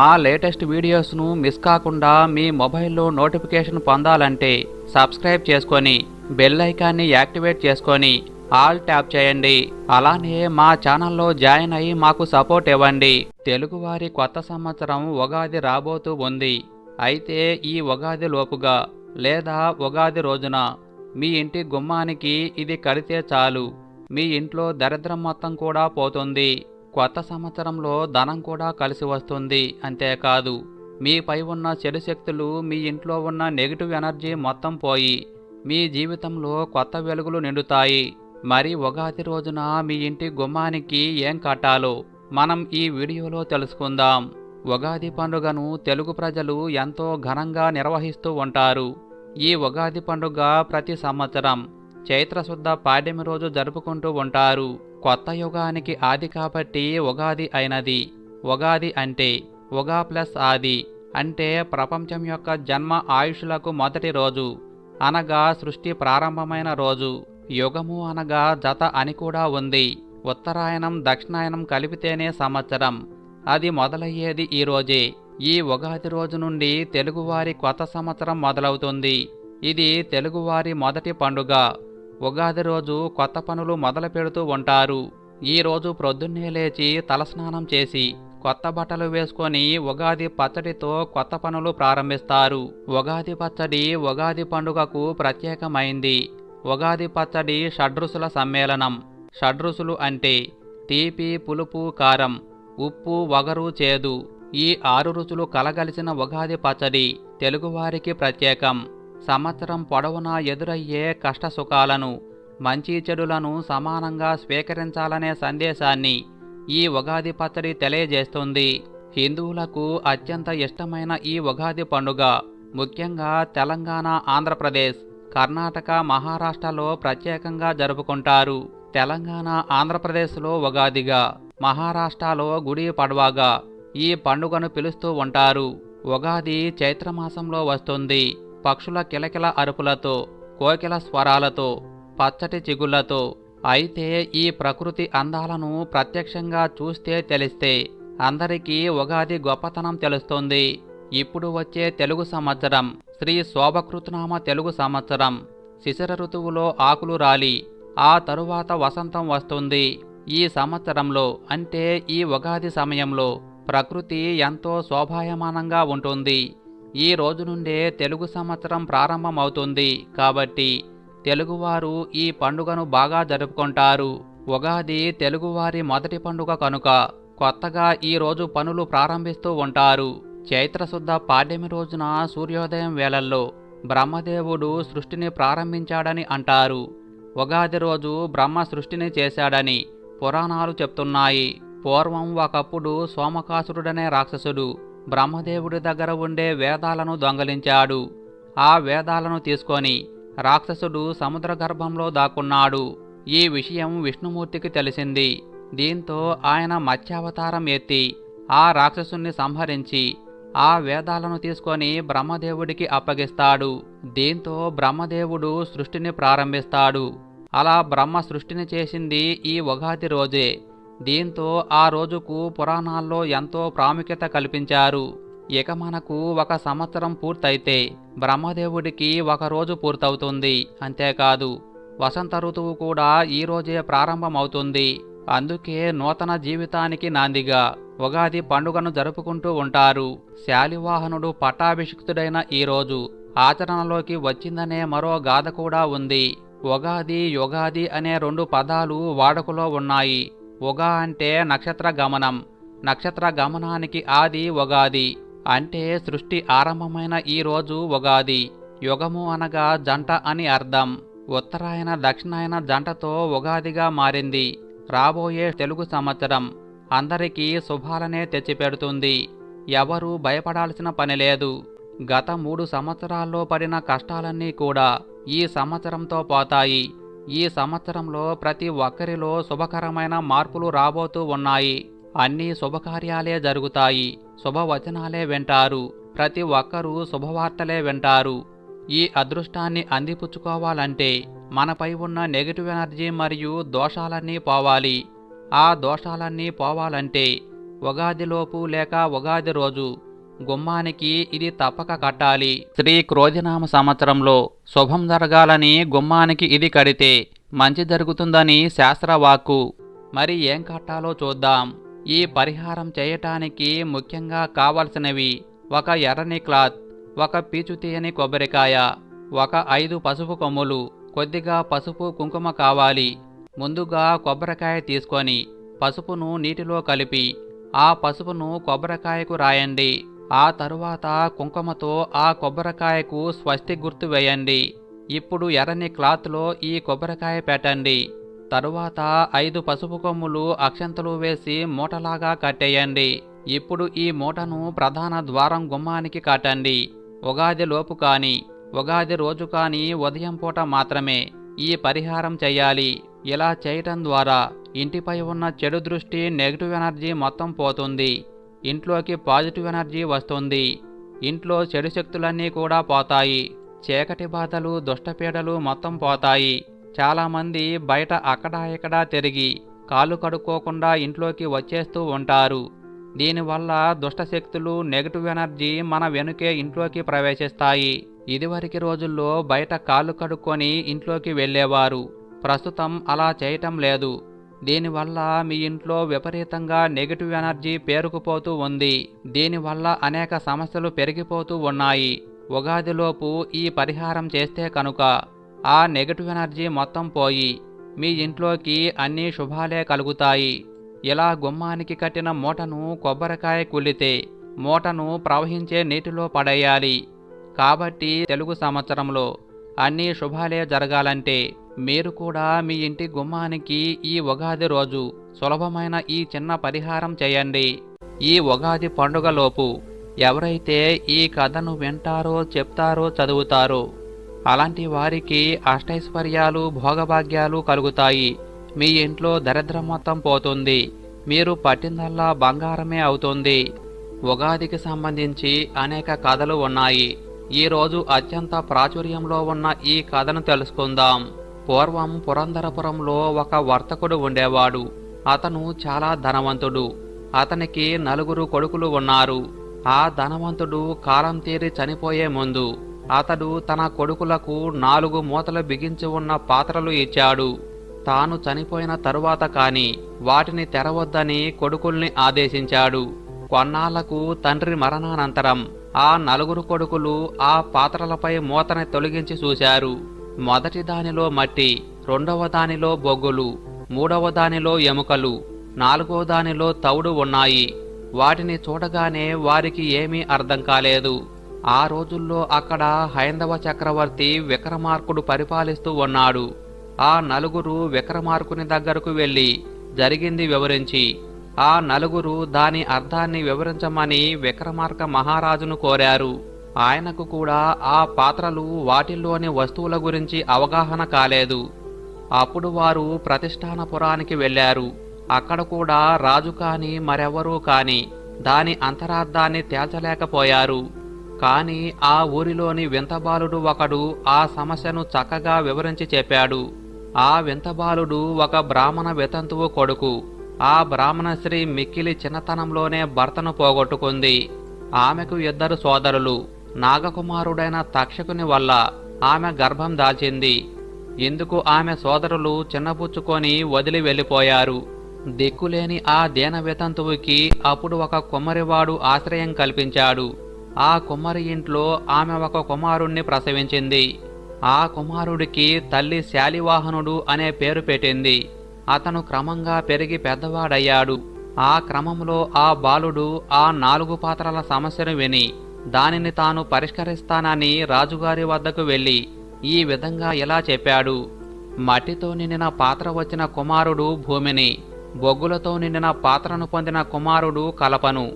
మా latest వీడియోస్ను miss కాకుండా మీ మొబైల్లో నోటిఫికేషన్ పొందాలంటే సబ్స్క్రైబ్ చేసుకొని బెల్ ఐకాన్ని యాక్టివేట్ చేసుకొని ఆల్ ట్యాప్ చేయండి. అలానే మా ఛానల్లో జాయిన్ అయ్యి మాకు సపోర్ట్ ఇవ్వండి. తెలుగువారి కొత్త సంవత్సరం ఉగాది రాబోతూ ఉంది. అయితే ఈ ఉగాది లోపుగా లేదా ఉగాది రోజున మీ ఇంటి గుమ్మానికి ఇది కడితే చాలు. మీ ఇంట్లో దరిద్రం మొత్తం కూడా పోతుంది. కొత్త సంవత్సరంలో ధనం కూడా కలిసి వస్తుంది. అంతేకాదు మీపై ఉన్న చెడు శక్తులు మీ ఇంట్లో ఉన్న నెగిటివ్ ఎనర్జీ మొత్తం పోయి మీ జీవితంలో కొత్త వెలుగులు నిండుతాయి. మరి ఉగాది రోజున మీ ఇంటి గుమ్మానికి ఏం కట్టాలో మనం ఈ వీడియోలో తెలుసుకుందాం. ఉగాది పండుగను తెలుగు ప్రజలు ఎంతో ఘనంగా నిర్వహిస్తూ ఉంటారు. ఈ ఉగాది పండుగ ప్రతి సంవత్సరం చైత్రశుద్ధ పాడ్యమి రోజు జరుపుకుంటూ ఉంటారు. కొత్త యుగానికి ఆది కాబట్టి ఉగాది అయినది. ఉగాది అంటే ఉగా ప్లస్ ఆది అంటే ప్రపంచం యొక్క జన్మ ఆయుష్లకు మొదటి రోజు అనగా సృష్టి ప్రారంభమైన రోజు. యుగము అనగా జత అని కూడా ఉంది. ఉత్తరాయణం దక్షిణాయనం కలిపితేనే సంవత్సరం. అది మొదలయ్యేది ఈ రోజే. ఈ ఉగాది రోజు నుండి తెలుగువారి కొత్త సంవత్సరం మొదలవుతుంది. ఇది తెలుగువారి మొదటి పండుగ. ఉగాది రోజు కొత్త పనులు మొదలు పెడుతూ ఉంటారు. ఈరోజు ప్రొద్దున్నే లేచి తలస్నానం చేసి కొత్త బట్టలు వేసుకొని ఉగాది పచ్చడితో కొత్త పనులు ప్రారంభిస్తారు. ఉగాది పచ్చడి ఉగాది పండుగకు ప్రత్యేకమైంది. ఉగాది పచ్చడి షడ్రుసుల సమ్మేళనం. షడ్రుసులు అంటే తీపి పులుపు కారం ఉప్పు వగరు చేదు. ఈ ఆరు రుచులు కలగలిసిన ఉగాది పచ్చడి తెలుగువారికి ప్రత్యేకం. సంవత్సరం పొడవునా ఎదురయ్యే కష్ట సుఖాలను మంచి చెడులను సమానంగా స్వీకరించాలనే సందేశాన్ని ఈ ఉగాది పచ్చడి తెలియజేస్తుంది. హిందువులకు అత్యంత ఇష్టమైన ఈ ఉగాది పండుగ ముఖ్యంగా తెలంగాణ ఆంధ్రప్రదేశ్ కర్ణాటక మహారాష్ట్రలో ప్రత్యేకంగా జరుపుకుంటారు. తెలంగాణ ఆంధ్రప్రదేశ్లో ఉగాదిగా మహారాష్ట్రలో గుడి పడవగా ఈ పండుగను పిలుస్తూ ఉంటారు. ఉగాది చైత్రమాసంలో వస్తుంది. పక్షుల కిలకిల అరుపులతో కోకిల స్వరాలతో పచ్చటి చిగుళ్ళతో అయితే ఈ ప్రకృతి అందాలను ప్రత్యక్షంగా చూస్తే తెలిస్తే అందరికీ ఉగాది గొప్పతనం తెలుస్తుంది. ఇప్పుడు వచ్చే తెలుగు సంవత్సరం శ్రీ శోభకృతనామ తెలుగు సంవత్సరం. శిశిర ఋతువులో ఆకులు రాలి ఆ తరువాత వసంతం వస్తుంది. ఈ సంవత్సరంలో అంటే ఈ ఉగాది సమయంలో ప్రకృతి ఎంతో శోభాయమానంగా ఉంటుంది. ఈ రోజు నుండే తెలుగు సంవత్సరం ప్రారంభమవుతుంది. కాబట్టి తెలుగువారు ఈ పండుగను బాగా జరుపుకుంటారు. ఉగాది తెలుగువారి మొదటి పండుగ కనుక కొత్తగా ఈ రోజు పనులు ప్రారంభిస్తూ ఉంటారు. చైత్రశుద్ధ పాడ్యమి రోజున సూర్యోదయం వేళల్లో బ్రహ్మదేవుడు సృష్టిని ప్రారంభించాడని అంటారు. ఉగాది రోజు బ్రహ్మ సృష్టిని చేశాడని పురాణాలు చెప్తున్నాయి. పూర్వం ఒకప్పుడు సోమకాసురుడనే రాక్షసుడు బ్రహ్మదేవుడి దగ్గర ఉండే వేదాలను దొంగలించాడు. ఆ వేదాలను తీసుకొని రాక్షసుడు సముద్ర గర్భంలో దాక్కున్నాడు. ఈ విషయం విష్ణుమూర్తికి తెలిసింది. దీంతో ఆయన మత్స్యావతారం ఎత్తి ఆ రాక్షసుణ్ణి సంహరించి ఆ వేదాలను తీసుకొని బ్రహ్మదేవుడికి అప్పగిస్తాడు. దీంతో బ్రహ్మదేవుడు సృష్టిని ప్రారంభిస్తాడు. అలా బ్రహ్మ సృష్టిని చేసింది ఈ ఉగాది రోజే. దీంతో ఆ రోజుకు పురాణాల్లో ఎంతో ప్రాముఖ్యత కల్పించారు. ఇక మనకు ఒక సంవత్సరం పూర్తయితే బ్రహ్మదేవుడికి ఒక రోజు పూర్తవుతుంది. అంతేకాదు వసంత ఋతువు కూడా ఈ రోజే ప్రారంభమవుతుంది. అందుకే నూతన జీవితానికి నాందిగా ఉగాది పండుగను జరుపుకుంటూ ఉంటారు. శాలివాహనుడు పట్టాభిషిక్తుడైన ఈ రోజు ఆచరణలోకి వచ్చిందనే మరో గాథ కూడా ఉంది. ఉగాది యుగాది అనే రెండు పదాలు వాడుకలో ఉన్నాయి. ఉగా అంటే నక్షత్ర గమనం నక్షత్ర గమనానికి ఆది ఉగాది అంటే సృష్టి ఆరంభమైన ఈ రోజు ఉగాది యుగము అనగా జంట అని అర్థం. ఉత్తరాయణ దక్షిణాయన జంటతో ఉగాదిగా మారింది. రాబోయే తెలుగు సంవత్సరం అందరికీ శుభాలనే తెచ్చిపెడుతుంది. ఎవరూ భయపడాల్సిన పని లేదు. గత మూడు సంవత్సరాల్లో పడిన కష్టాలన్నీ కూడా ఈ సంవత్సరంతో పోతాయి. ఈ సంవత్సరంలో ప్రతి ఒక్కరిలో శుభకరమైన మార్పులు రాబోతూ ఉన్నాయి. అన్ని శుభకార్యాలే జరుగుతాయి. శుభవచనాలే వింటారు. ప్రతి ఒక్కరూ శుభవార్తలే వింటారు. ఈ అదృష్టాన్ని అందిపుచ్చుకోవాలంటే మనపై ఉన్న నెగిటివ్ ఎనర్జీ మరియు దోషాలన్నీ పోవాలి. ఆ దోషాలన్నీ పోవాలంటే ఉగాదిలోపు లేక ఉగాది రోజు గుమ్మానికి ఇది తప్పక కట్టాలి. శ్రీ క్రోధినామ సంవత్సరంలో శుభం జరగాలని గుమ్మానికి ఇది కడితే మంచి జరుగుతుందని శాస్త్రవాక్కు. మరి ఏం కట్టాలో చూద్దాం. ఈ పరిహారం చేయటానికి ముఖ్యంగా కావలసినవి ఒక ఎర్రని క్లాత్ ఒక పీచు తీయని కొబ్బరికాయ ఒక ఐదు పసుపు కొమ్ములు కొద్దిగా పసుపు కుంకుమ కావాలి. ముందుగా కొబ్బరికాయ తీసుకొని పసుపును నీటిలో కలిపి ఆ పసుపును కొబ్బరికాయకు రాయండి. ఆ తరువాత కుంకుమతో ఆ కొబ్బరికాయకు స్వస్తి గుర్తు వేయండి. ఇప్పుడు ఎర్రని క్లాత్లో ఈ కొబ్బరికాయ పెట్టండి. తరువాత ఐదు పసుపు కొమ్ములు అక్షంతలు వేసి మూటలాగా కట్టేయండి. ఇప్పుడు ఈ మూటను ప్రధాన ద్వారం గుమ్మానికి కట్టండి. ఉగాది లోపు కానీ ఉగాది రోజు కానీ ఉదయం పూట మాత్రమే ఈ పరిహారం చేయాలి. ఇలా చేయటం ద్వారా ఇంటిపై ఉన్న చెడు దృష్టి నెగిటివ్ ఎనర్జీ మొత్తం పోతుంది. ఇంట్లోకి పాజిటివ్ ఎనర్జీ వస్తుంది. ఇంట్లో చెడు శక్తులన్నీ కూడా పోతాయి. చీకటి బాధలు దుష్టపీడలు మొత్తం పోతాయి. చాలామంది బయట అక్కడా ఇక్కడా తిరిగి కాళ్ళు కడుక్కోకుండా ఇంట్లోకి వచ్చేస్తూ ఉంటారు. దీనివల్ల దుష్టశక్తులు నెగటివ్ ఎనర్జీ మన వెనుకే ఇంట్లోకి ప్రవేశిస్తాయి. ఇదివరకు రోజుల్లో బయట కాళ్ళు కడుక్కొని ఇంట్లోకి వెళ్ళేవారు. ప్రస్తుతం అలా చేయటం లేదు. దీనివల్ల మీ ఇంట్లో విపరీతంగా నెగటివ్ ఎనర్జీ పేరుకుపోతూ ఉంది. దీనివల్ల అనేక సమస్యలు పెరిగిపోతూ ఉన్నాయి. ఉగాదిలోపు ఈ పరిహారం చేస్తే కనుక ఆ నెగటివ్ ఎనర్జీ మొత్తం పోయి మీ ఇంట్లోకి అన్ని శుభాలే కలుగుతాయి. ఇలా గుమ్మానికి కట్టిన మూటను కొబ్బరికాయ కులితే మూటను ప్రవహించే నీటిలో పడేయాలి. కాబట్టి తెలుగు సంవత్సరంలో అన్ని శుభాలే జరగాలంటే మీరు కూడా మీ ఇంటి గుమ్మానికి ఈ ఉగాది రోజు సులభమైన ఈ చిన్న పరిహారం చేయండి. ఈ ఉగాది పండుగలోపు ఎవరైతే ఈ కథను వింటారో చెప్తారో చదువుతారో అలాంటి వారికి అష్టైశ్వర్యాలు భోగభాగ్యాలు కలుగుతాయి. మీ ఇంట్లో దరిద్రం మొత్తం పోతుంది. మీరు పట్టిందల్లా బంగారమే అవుతుంది. ఉగాదికి సంబంధించి అనేక కథలు ఉన్నాయి. ఈరోజు అత్యంత ప్రాచుర్యంలో ఉన్న ఈ కథను తెలుసుకుందాం. పూర్వం పురంధరపురంలో ఒక వర్తకుడు ఉండేవాడు. అతను చాలా ధనవంతుడు. అతనికి నలుగురు కొడుకులు ఉన్నారు. ఆ ధనవంతుడు కాలం తీరి చనిపోయే ముందు అతడు తన కొడుకులకు నాలుగు మూతలు బిగించి ఉన్న పాత్రలు ఇచ్చాడు. తాను చనిపోయిన తరువాత కాని వాటిని తెరవద్దని కొడుకుల్ని ఆదేశించాడు. కొన్నాళ్ళకు తండ్రి మరణానంతరం ఆ నలుగురు కొడుకులు ఆ పాత్రలపై మూతని తొలగించి చూశారు. మొదటి దానిలో మట్టి రెండవ దానిలో బొగ్గులు మూడవ దానిలో ఎముకలు నాలుగో దానిలో తౌడు ఉన్నాయి. వాటిని చూడగానే వారికి ఏమీ అర్థం కాలేదు. ఆ రోజుల్లో అక్కడ హైందవ చక్రవర్తి విక్రమార్కుడు పరిపాలిస్తూ ఉన్నాడు. ఆ నలుగురు విక్రమార్కుని దగ్గరకు వెళ్ళి జరిగింది వివరించి ఆ నలుగురు దాని అర్థాన్ని వివరించమని విక్రమార్క మహారాజును కోరారు. ఆయనకు కూడా ఆ పాత్రలు వాటిల్లోని వస్తువుల గురించి అవగాహన కాలేదు. అప్పుడు వారు ప్రతిష్టానపురానికి వెళ్ళారు. అక్కడ కూడా రాజు కాని మరెవరూ కాని దాని అంతరార్థాన్ని తేల్చలేకపోయారు. కాని ఆ ఊరిలోని వింతబాలుడు ఒకడు ఆ సమస్యను చక్కగా వివరించి చెప్పాడు. ఆ వింతబాలుడు ఒక బ్రాహ్మణ వితంతువు కొడుకు. ఆ బ్రాహ్మణ స్త్రీ మిక్కిలి చిన్నతనంలోనే భర్తను పోగొట్టుకుంది. ఆమెకు ఇద్దరు సోదరులు. నాగకుమారుడైన తక్షకుని వల్ల ఆమె గర్భం దాల్చింది. ఎందుకు ఆమె సోదరులు చిన్నపుచ్చుకొని వదిలి వెళ్ళిపోయారు? దిక్కులేని ఆ దీన వితంతువుకి అప్పుడు ఒక కుమ్మరివాడు ఆశ్రయం కల్పించాడు. ఆ కుమ్మరి ఇంట్లో ఆమె ఒక కుమారుణ్ణి ప్రసవించింది. ఆ కుమారుడికి తల్లి శాలివాహనుడు అనే పేరు పెట్టింది. అతను క్రమంగా పెరిగి పెద్దవాడయ్యాడు. ఆ క్రమంలో ఆ బాలుడు ఆ నాలుగు పాత్రల సమస్యను విని దానిని తాను పరిష్కరిస్తానని రాజుగారి వద్దకు వెళ్ళి ఈ విధంగా ఇలా చెప్పాడు. మట్టితో నిండిన పాత్ర వచ్చిన కుమారుడు భూమిని బొగ్గులతో నిండిన పాత్రను పొందిన కుమారుడు కలపను.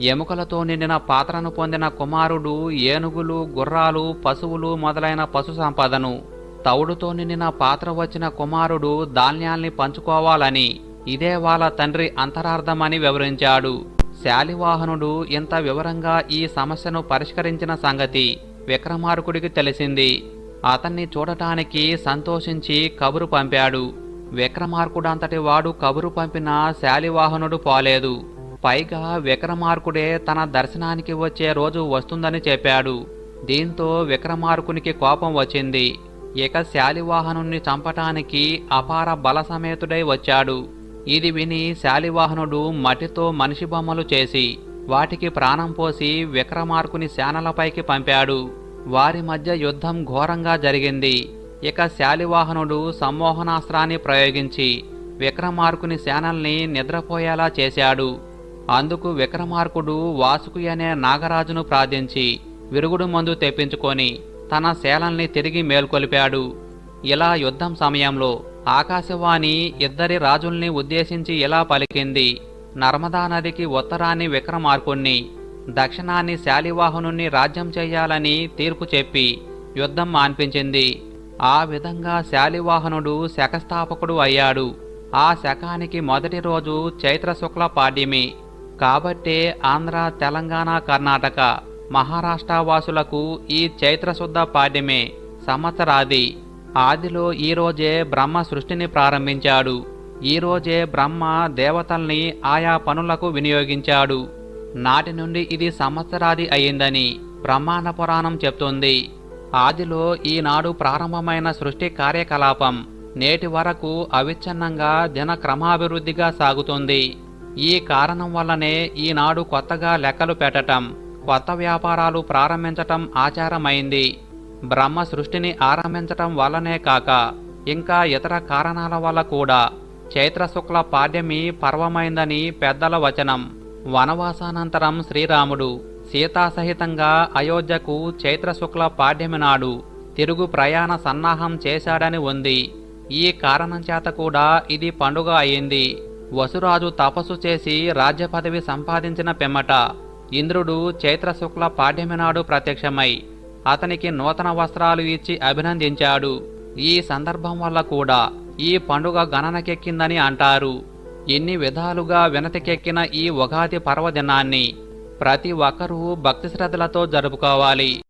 ఎముకలతో నిండిన పాత్రను పొందిన కుమారుడు ఏనుగులు గుర్రాలు పశువులు మొదలైన పశు సంపదను. తౌడుతో నిండిన పాత్ర వచ్చిన కుమారుడు ధాన్యాల్ని పంచుకోవాలని ఇదే వాళ్ళ తండ్రి అంతరార్థమని వివరించాడు. శాలివాహనుడు ఇంత వివరంగా ఈ సమస్యను పరిష్కరించిన సంగతి విక్రమార్కుడికి తెలిసింది. అతన్ని చూడటానికి సంతోషించి కబురు పంపాడు. విక్రమార్కుడంతటి వాడు కబురు పంపిన శాలివాహనుడు పోలేదు. పైగా విక్రమార్కుడే తన దర్శనానికి వచ్చే రోజు వస్తుందని చెప్పాడు. దీంతో విక్రమార్కునికి కోపం వచ్చింది. ఇక శాలివాహనుణ్ణి చంపటానికి అపార బలసమేతుడై వచ్చాడు. ఇది విని శాలివాహనుడు మట్టితో మనిషి బొమ్మలు చేసి వాటికి ప్రాణం పోసి విక్రమార్కుని శానలపైకి పంపాడు. వారి మధ్య యుద్ధం ఘోరంగా జరిగింది. ఇక శాలివాహనుడు సమ్మోహనాస్త్రాన్ని ప్రయోగించి విక్రమార్కుని సేనల్ని నిద్రపోయేలా చేశాడు. అందుకు విక్రమార్కుడు వాసుకి అనే నాగరాజును ప్రార్థించి విరుగుడు మందు తెప్పించుకొని తన శేలల్ని తిరిగి మేల్కొలిపాడు. ఇలా యుద్ధం సమయంలో ఆకాశవాణి ఇద్దరి రాజుల్ని ఉద్దేశించి ఇలా పలికింది. నర్మదా నదికి ఉత్తరాన్ని విక్రమార్కుణ్ణి దక్షిణాన్ని శాలివాహనుణ్ణి రాజ్యం చేయాలని తీర్పు చెప్పి యుద్ధం మాన్పించింది. ఆ విధంగా శాలివాహనుడు శకస్థాపకుడు అయ్యాడు. ఆ శకానికి మొదటి రోజు చైత్ర శుక్ల పాడ్యమి. కాబట్టే ఆంధ్ర తెలంగాణ కర్ణాటక మహారాష్ట్ర వాసులకు ఈ చైత్రశుద్ధ పాడ్యమే సంవత్సరాది ఆదిలో ఈ రోజే బ్రహ్మ సృష్టిని ప్రారంభించాడు. ఈరోజే బ్రహ్మ దేవతల్ని ఆయా పనులకు వినియోగించాడు. నాటి నుండి ఇది సంవత్సరాది అయిందని బ్రహ్మాండ పురాణం చెప్తుంది. ఆదిలో ఈనాడు ప్రారంభమైన సృష్టి కార్యకలాపం నేటి వరకు అవిచ్ఛిన్నంగా దిన క్రమాభివృద్ధిగా సాగుతుంది. ఈ కారణం వల్లనే ఈనాడు కొత్తగా లెక్కలు పెట్టటం కొత్త వ్యాపారాలు ప్రారంభించటం ఆచారమైంది. బ్రహ్మ సృష్టిని ఆరంభించటం వల్లనే కాక ఇంకా ఇతర కారణాల వల్ల కూడా చైత్రశుక్ల పాడ్యమి పర్వమైందని పెద్దల వచనం. వనవాసానంతరం శ్రీరాముడు సీతాసహితంగా అయోధ్యకు చైత్రశుక్ల పాడ్యమి నాడు తిరుగు ప్రయాణ సన్నాహం చేశాడని ఉంది. ఈ కారణం చేత కూడా ఇది పండుగ అయింది. వసురాజు తపస్సు చేసి రాజ్య పదవి సంపాదించిన పిమ్మట ఇంద్రుడు చైత్రశుక్ల పాడ్యమి నాడు ప్రత్యక్షమై అతనికి నూతన వస్త్రాలు ఇచ్చి అభినందించాడు. ఈ సందర్భం వల్ల కూడా ఈ పండుగ గణనకెక్కిందని అంటారు. ఎన్ని విధాలుగా వినతికెక్కిన ఈ ఉగాది పర్వదినాన్ని ప్రతి ఒక్కరూ భక్తి శ్రద్ధలతో జరుపుకోవాలి.